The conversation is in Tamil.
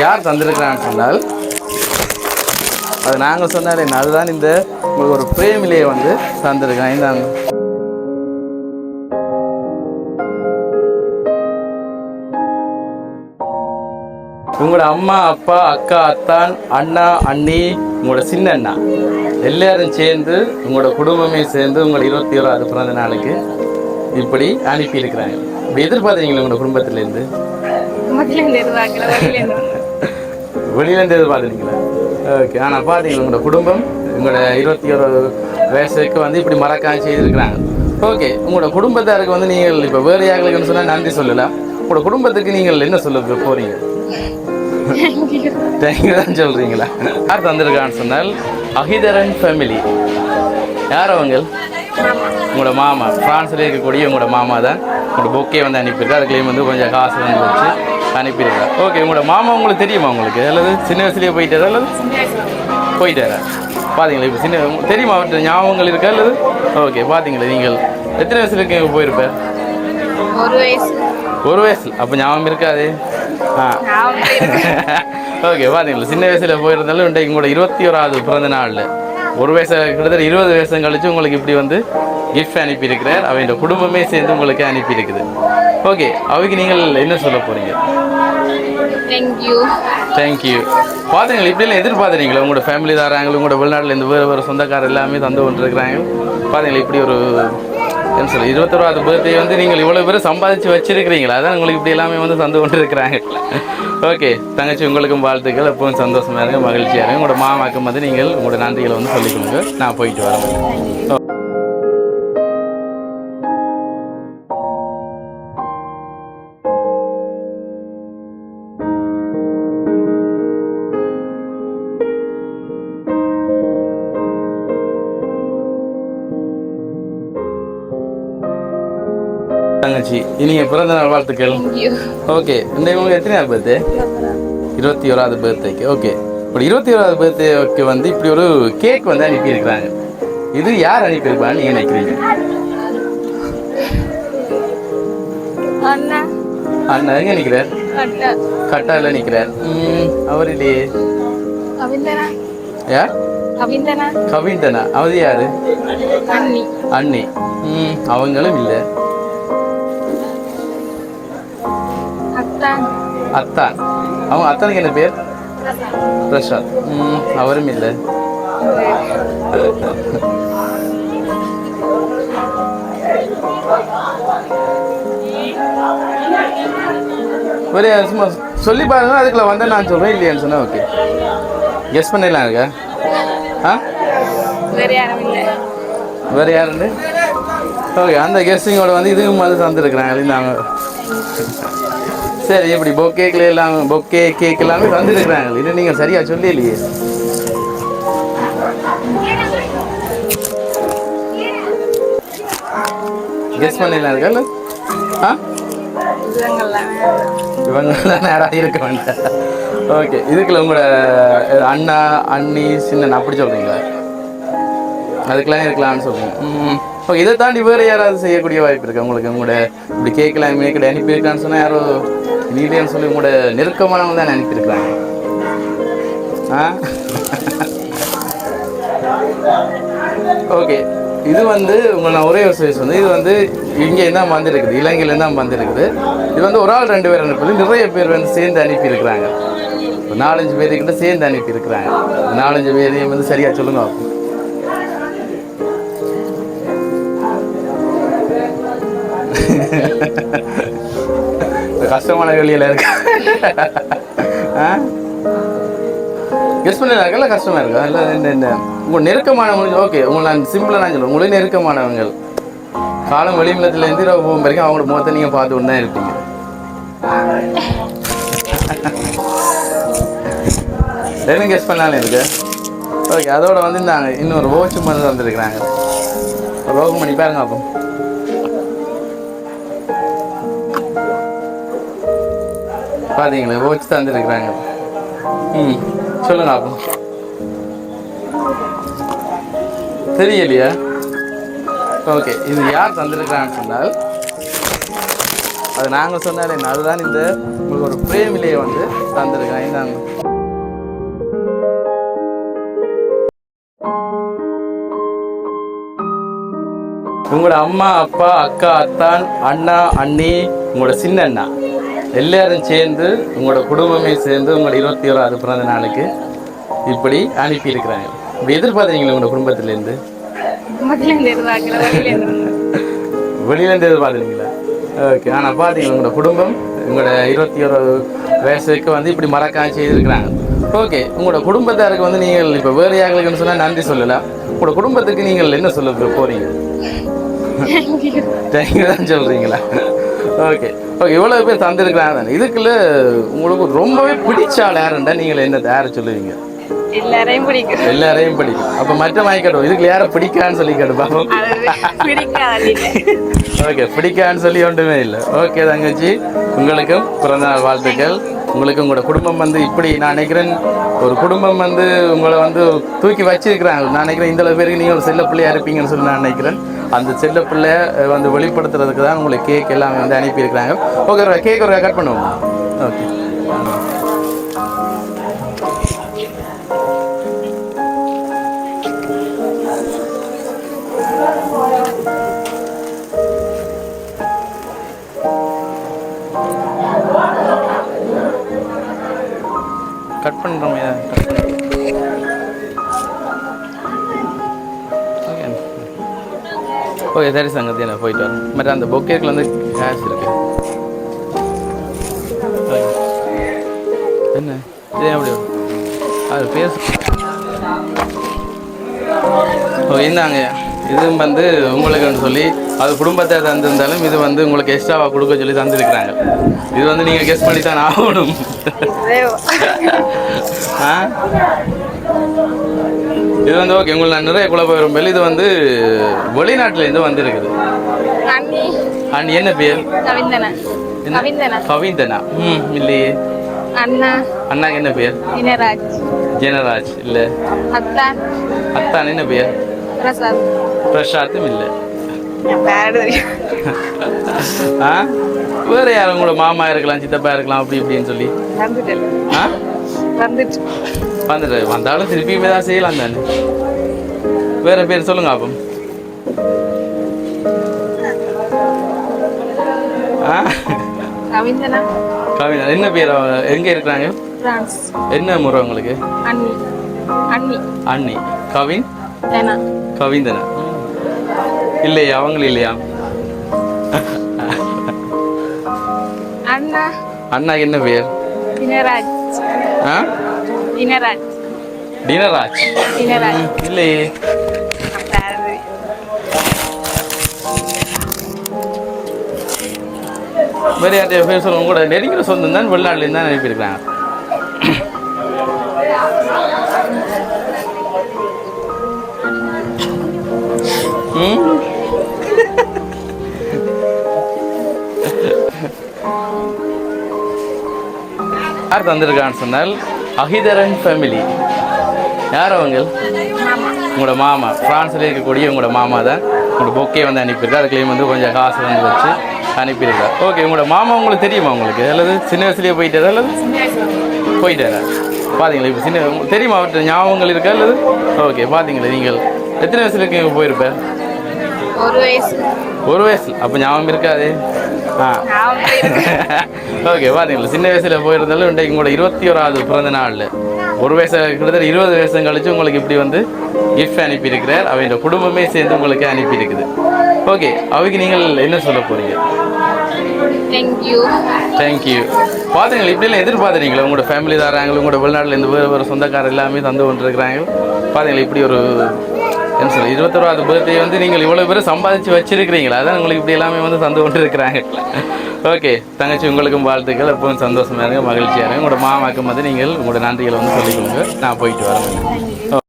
யார் தந்திருக்கிறான்னு சொன்னால் அது நாங்கள் சொன்னாலே என்ன, அதுதான் இந்த உங்களுக்கு ஒரு பிரேமிலேயே வந்து தந்திருக்கேன் இந்தாங்க உங்களோட அம்மா அப்பா அக்கா அத்தான் அண்ணா அண்ணி உங்களோட சின்ன அண்ணா எல்லாரும் சேர்ந்து உங்களோட குடும்பமே சேர்ந்து உங்களோட இருபத்தி ஓராவது பிறந்த நாளுக்கு இப்படி அனுப்பியிருக்கிறாங்க. இப்படி எதிர்பார்த்தீங்களா உங்களோட குடும்பத்திலேருந்து? வெளியிலேருந்து எதிர்பார்த்துருக்கீங்களா ஓகே ஆனால் பார்த்தீங்களா உங்களோட குடும்பம் உங்களோட இருபத்தி ஒரு வயசுக்கு வந்து இப்படி மறக்காம செய்திருக்கிறாங்க. ஓகே உங்களோட குடும்பத்தாருக்கு வந்து நீங்கள் இப்போ வேறு யாருக்குன்னு சொன்னால் நன்றி சொல்லலாம். உங்களோட குடும்பத்துக்கு நீங்கள் என்ன சொல்ல போறீங்க? தேங்க்யூ தான் சொல்கிறீங்களா யார் தந்திருக்கான்னு சொன்னால் அகிதரன் ஃபேமிலி யார் அவங்க? உங்களோட மாமா. ஃப்ரான்ஸில் இருக்கக்கூடிய உங்களோட மாமா தான். உங்களோட பொக்கே வந்து அனுப்பியிருக்கா அதுக்குள்ளேயும் வந்து கொஞ்சம் காசு வந்து வச்சு அனுப்பியிருக்கா ஓகே உங்களோட மாமா உங்களுக்கு தெரியுமா உங்களுக்கு? அல்லது சின்ன வயசுலேயே போயிட்டாரா? அல்லது போயிட்டாரா? பார்த்தீங்களா இப்போ சின்ன தெரியுமா அவர்கிட்ட ஞாபகங்கள் இருக்கா அல்லது? ஓகே பார்த்தீங்களா நீங்கள் எத்தனை வயசுல இருக்கீங்க போயிருப்பேன் ஒரு வயசு. ஒரு வயசு. அப்போ ஞாபகம் இருக்காது? ஆ. ஓகே பார்த்தீங்களா சின்ன வயசில் போயிருந்தாலும் இன்றைக்கு உங்களோட இருபத்தி ஓராவது பிறந்த நாளில். ஒரு வயசு கிட்டத்தட்ட இருபது வருஷம் கழிச்சு உங்களுக்கு இப்படி வந்து கிஃப்ட் அனுப்பியிருக்கிறார். அவன் குடும்பமே சேர்ந்து உங்களுக்கு அனுப்பியிருக்குது. ஓகே அவைக்கு நீங்கள் என்ன சொல்ல போகிறீங்க தேங்க்யூ தேங்க்யூ பார்த்தீங்களா இப்படிலாம் எதிர்பார்த்துறீங்களா உங்களோட ஃபேமிலி தராங்க உங்களோட வெளிநாட்டில் இருந்து வேறு வேறு சொந்தக்காரர் எல்லாமே தந்து கொண்டிருக்கிறாங்க. பார்த்தீங்களா இப்படி ஒரு என்ன சொல்லி இருபத்தொருவாது பர்த்டே வந்து நீங்கள் இவ்வளோ பேர் சம்பாதிச்சு வச்சிருக்கிறீங்களா? அதான் உங்களுக்கு இப்படி எல்லாமே வந்து தந்து கொண்டிருக்கிறாங்க. ஓகே தங்கச்சி உங்களுக்கும் வாழ்த்துக்கள். எப்பவும் சந்தோஷமாக இருங்க மகிழ்ச்சியாக இருங்க. உங்களோட மாமாக்கும் வந்து நீங்கள் உங்களோட நன்றிகளை வந்து சொல்லிக்கொடுங்க நான் போயிட்டு வரேன். தங்கச்சி இனிய பிறந்த நாள் வாழ்த்துக்கள். ஓகே இந்த உங்களுக்கு எத்தனை நாள் பர்த்டே இருபத்தி ஓராவது பர்த்டேக்கு ஓகே இப்போ இருபத்தி ஓராவது பர்த்டேக்கு வந்து இப்படி ஒரு கேக் வந்து அனுப்பியிருக்கிறாங்க. இது யார் அனுப்பியிருப்பான்னு நீங்கள் நினைக்கிறீங்க? அண்ணா. அண்ணா எங்கே கட்டாவில் நிற்கிறார் ம், அவர் இல்லையே யார்? கவிந்தனா கவிந்தனா. அவர் யாரு? அண்ணி. அண்ணி. ம் அவங்களும் இல்லை. அத்தான். அவங்க அத்தானுக்கு என்ன பேர்? பிரசாத். ம் அவரும் இல்லை. ஒரு சும்மா சொல்லி பாருங்க அதுக்குள்ள வந்தேன் நான் சொல்கிறேன் இல்லையான்னு சொன்னேன் ஓகே கெஸ் பண்ணிடலாம் இருக்கா ஆ? வேற யாரும் இல்லை. வேறு யாருண்டு ஓகே அந்த கெஸ்டிங்கோட வந்து இதுவும் வந்து தந்துருக்குறாங்க நாங்கள் சரி இப்படி பொக்கேக்கில் எல்லாம் பொக்கே கேக் எல்லாமே தந்துருக்குறாங்க. இது நீங்கள் சரியாக சொல்லலையே கெஸ் பண்ணிடலாம் இருக்கா? ஆ? இவங்கெல்லாம் நேராக இருக்க வேண்டாம். ஓகே இதுக்குள்ள உங்களோட அண்ணா அண்ணி சின்ன அப்படி சொல்கிறீங்களா அதுக்கெல்லாம் இருக்கலாம்னு சொல்லுங்க ம் ஓகே இதை தாண்டி வேறு யாராவது செய்யக்கூடிய வாய்ப்பு இருக்கா? உங்களுக்கு உங்களோட இப்படி கேட்கலாம் மேற்கಡೆ அனுப்பியிருக்கான்னு சொன்னால் யாரோ நீலேன்னு சொல்லி உங்களோட நெருக்கமானவங்க தான் அனுப்பியிருக்கிறாங்க. ஆ? ஓகே. இது வந்து உங்களை நான் ஒரே ஒரு வந்து இது வந்து இங்கே தான் வந்திருக்குது இலங்கையிலேருந்து தான் வந்திருக்குது. இது வந்து ஒரு ஆள் ரெண்டு பேர் அனுப்பி நிறைய பேர் வந்து சேர்ந்து அனுப்பியிருக்கிறாங்க. ஒரு நாலஞ்சு பேர்கிட்ட சேர்ந்து அனுப்பியிருக்கிறாங்க. நாலஞ்சு பேரையும் வந்து சரியாக சொல்லுங்க. கஷ்டமான வெளியில் இருக்கா. ஆ? கெஸ் பண்ணிருக்காங்கல்ல கஷ்டமாக இருக்கா? இல்லை இந்த இந்த உங்கள் நெருக்கமானவங்க ஓகே உங்களை நான் சிம்பிளாக நான் சொல்லுவேன் உங்களே நெருக்கமானவங்க காலம் வெளிமலத்துலேருந்து இரவு போகும் வரைக்கும் அவங்களோட முகத்தை நீங்கள் பார்த்து தான் இருப்பீங்க. என்ன கெஸ் பண்ணாலும் இருக்கு? ஓகே அதோட வந்து நாங்கள் இன்னொரு ஓச்சு மருந்து வந்துருக்குறாங்க. ரோகம் பண்ணி பாருங்க அப்போ. பார்த்தீங்களா ஓச்சு தந்துருக்குறாங்க. ம் சொல்லுங்க அப்போ. தெரியலையா? ஓகே இது யார் தந்திருக்கிறான்னு சொன்னால் அது நாங்கள் சொன்னாலே அதுதான் இந்த உங்களுக்கு ஒரு பிரேமிலேயே வந்து தந்திருக்கிறேன் இந்தாங்க. உங்களோட அம்மா அப்பா அக்கா அத்தான் அண்ணா அண்ணி உங்களோட சின்ன அண்ணா. எல்லாரும் சேர்ந்து உங்களோட குடும்பமே சேர்ந்து உங்களோட இருபத்தி ஓராவது பிறந்த நாளுக்கு இப்படி அனுப்பி இருக்கிறாங்க இப்படி எதிர்பார்த்தீங்களா உங்களோட குடும்பத்திலேருந்து? வெளியிலேருந்து எதிர்பார்த்தீங்களா ஓகே ஆனால் பார்த்தீங்களா உங்களோட குடும்பம் உங்களோட இருபத்தி ஒரு வயசுக்கு வந்து இப்படி மறக்காம செய்திருக்கிறாங்க. ஓகே உங்களோட குடும்பத்தாருக்கு வந்து நீங்கள் இப்போ வேறு யாருக்குன்னு சொன்னால் நன்றி சொல்லலாம் உங்களோட குடும்பத்துக்கு நீங்கள் என்ன சொல்ல போறீங்க? தேங்க்யூ தான் சொல்கிறீங்களா ஓகே. ஓகே இவ்வளோ பேர் தந்திருக்கிறாங்க தானே. இதுக்குள்ள உங்களுக்கு ரொம்பவே பிடிச்ச ஆள் யாருண்டா? நீங்கள் என்ன யாரை சொல்லுவீங்க? எல்லாரையும் பிடிக்கும். எல்லாரையும் பிடிக்கும். அப்போ மற்ற வாங்கிக்கட்டும் இதுக்கு யாரை பிடிக்கான்னு சொல்லி கேட்டு பாப்போம் அது பிடிக்காது ஓகே பிடிக்கான்னு சொல்லி ஒன்றுமே இல்லை. ஓகே தங்கச்சி. உங்களுக்கும் பிறந்தநாள் வாழ்த்துக்கள். உங்களுக்கு உங்களோட குடும்பம் வந்து இப்படி நான் நினைக்கிறேன். ஒரு குடும்பம் வந்து உங்களை வந்து தூக்கி வச்சிருக்கிறாங்க. நான் நினைக்கிறேன் இந்த பேருக்கு நீங்கள் ஒரு செல்ல பிள்ளையா இருப்பீங்கன்னு சொல்லி நான் நினைக்கிறேன். அந்த செல்ல பிள்ளைய வந்து வெளிப்படுத்துறதுக்கு தான் உங்களுக்கு கேக் எல்லாமே வந்து அனுப்பியிருக்கிறாங்க. ஓகே கேக் ஒரு கட் பண்ணுவோம்? ஓகே ஓகே சரி சங்கத்தி நான் போயிட்டு வரேன் மற்ற அந்த பொக்கேக்கில் வந்து கேஷ் இருக்கு. என்ன இது வரும்? அது பேச ஓ இந்தாங்க. இதுவும் வந்து உங்களுக்குன்னு சொல்லி அது குடும்பத்தை தந்திருந்தாலும் இது வந்து உங்களுக்கு எக்ஸ்ட்ராவாக கொடுக்க சொல்லி தந்திருக்கிறாங்க. இது வந்து நீங்கள் கெஸ்ட் பண்ணி தான் ஆகணும் ஆ? இது வந்து ஓகே உங்களுக்கு நிறைய குழப்பம் வரும். போல் இது வந்து வெளிநாட்டிலேருந்து வந்திருக்குது. அண்ணி. என்ன பேர்? கவிந்தனா ம் இல்லையே. அண்ணா. அண்ணாக்கு என்ன பேர்? இனராஜ் ஜெனராஜ் இல்லை. அத்தான். அத்தான் என்ன பேர்? பிரசாத். பிரசாத்தும் இல்லை. வேற யாரும் உங்களோட மாமா இருக்கலாம் சித்தப்பா இருக்கலாம் அப்படி இப்படின்னு சொல்லி. வந்துட்டேன். ஆ? வந்துட்டு. வந்துட்டு வந்தாலும் திருப்பியுமே தான் செய்யலாம் தானே? வேற பேர் சொல்லுங்க அப்போ. கவிதா என்ன பேர்? அவங்க எங்க இருக்கிறாங்க? என்ன முறை உங்களுக்கு? அண்ணி. கவின்? கவிந்தனா. இல்லையா? அவங்களும் இல்லையா? அண்ணா. அண்ணா என்ன பேர்? ஆ? இனராஜ் டினராஜ் இனராஜ் இல்லையே. வேறு யார்கிட்ட பேர் சொல்லுங்க. கூட நெருங்கிற சொந்தம் தான் வெளிநாட்டுலேருந்து தான் அனுப்பியிருக்கிறாங்க. யார் தந்திருக்கான்னு சொன்னால் அஹிதரன் ஃபேமிலி யார் அவங்க உங்களோட மாமா. ஃப்ரான்ஸில் இருக்கக்கூடிய உங்களோட மாமா தான். உங்களோட பொக்கே வந்து அனுப்பியிருக்கா அதுக்குள்ளேயும் வந்து கொஞ்சம் காசு வந்து வச்சு அனுப்பியிருக்கா ஓகே உங்களோட மாமா உங்களுக்கு தெரியுமா உங்களுக்கு? அல்லது சின்ன வயசுலேயே போயிட்டாரா? அல்லது போயிட்டாரா? பார்த்தீங்களா இப்போ சின்ன தெரியுமா? அவர்கிட்ட ஞாபகங்கள் இருக்கா? அல்லது? ஓகே பார்த்தீங்களா நீங்கள் எத்தனை வயசுல இருக்கீங்க? போயிருப்பேன் ஒரு வயசு. ஒரு வயசு. அப்போ ஞாபகம் இருக்காதே. ஓகே பார்த்தீங்களா சின்ன வயசில் போயிருந்தாலும் இன்றைக்கு உங்களோட இருபத்தி ஓராவது பிறந்த நாளில் ஒரு வயசு கிட்டத்தட்ட இருபது வருஷம் கழிச்சு உங்களுக்கு இப்படி வந்து கிஃப்ட் அனுப்பியிருக்கிறார். அவங்க குடும்பமே சேர்ந்து உங்களுக்கு அனுப்பியிருக்குது. ஓகே அவைக்கு நீங்கள் என்ன சொல்ல போறீங்க? தேங்க்யூ தேங்க்யூ பார்த்தீங்களா இப்படிலாம் எதிர்பார்த்துறீங்களா உங்களோட ஃபேமிலி தராங்க உங்களோட வெளிநாட்டில் இருந்து வேறு வேறு சொந்தக்காரர் எல்லாமே தந்து கொண்டிருக்கிறாங்க. பார்த்தீங்களா இப்படி ஒரு என்ன சொல்ல இருபத்தொராவது பர்த்டே வந்து நீங்கள் இவ்வளோ பேர் சம்பாதிச்சு வச்சிருக்கிறீங்களா? அதான் உங்களுக்கு இப்படி எல்லாமே வந்து தந்து கொண்டு இருக்கிறாங்க ஓகே தங்கச்சி உங்களுக்கும் வாழ்த்துக்கள். எப்பவும் சந்தோஷமா இருங்க மகிழ்ச்சியாக இருங்க. உங்களோட மாமாக்கும் வந்து நீங்கள் உங்களோட நன்றிகளை வந்து சொல்லிக்கொள்ளுங்க நான் போயிட்டு வரேன்.